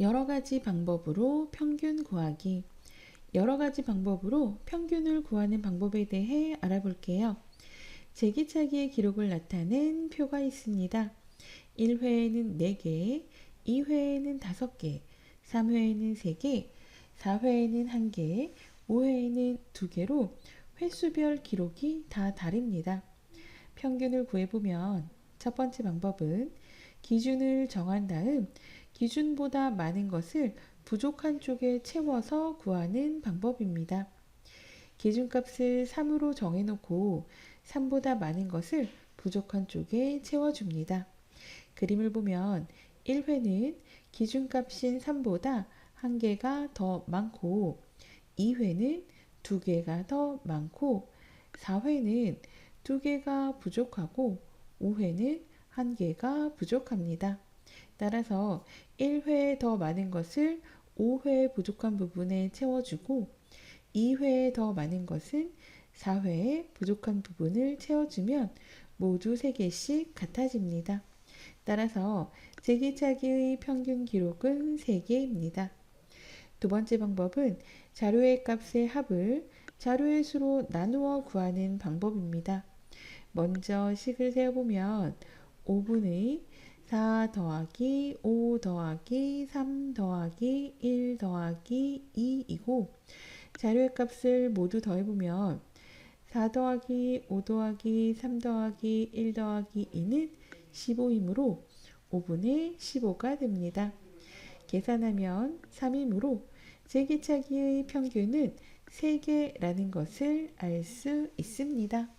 여러 가지 방법으로 평균 구하기. 여러 가지 방법으로 평균을 구하는 방법에 대해 알아볼게요. 제기차기의 기록을 나타낸 표가 있습니다. 1회에는 4개, 2회에는 5개, 3회에는 3개, 4회에는 1개, 5회에는 2개로 횟수별 기록이 다 다릅니다. 평균을 구해보면 첫 번째 방법은 기준을 정한 다음 기준보다 많은 것을 부족한 쪽에 채워서 구하는 방법입니다. 기준값을 3으로 정해놓고 3보다 많은 것을 부족한 쪽에 채워줍니다. 그림을 보면 1회는 기준값인 3보다 1개가 더 많고 2회는 2개가 더 많고 4회는 2개가 부족하고 5회는 1개가 부족합니다. 따라서 1회 더 많은 것을 5회 부족한 부분에 채워주고 2회 더 많은 것은 4회의 부족한 부분을 채워주면 모두 3개씩 같아집니다. 따라서 제기차기의 평균 기록은 3개입니다. 두 번째 방법은 자료의 값의 합을 자료의 수로 나누어 구하는 방법입니다. 먼저 식을 세어보면 5분의 4 더하기 5 더하기 3 더하기 1 더하기 2이고 자료의 값을 모두 더해보면 4 더하기 5 더하기 3 더하기 1 더하기 2는 15이므로 5분의 15가 됩니다. 계산하면 3이므로 제기차기의 평균은 3개라는 것을 알 수 있습니다.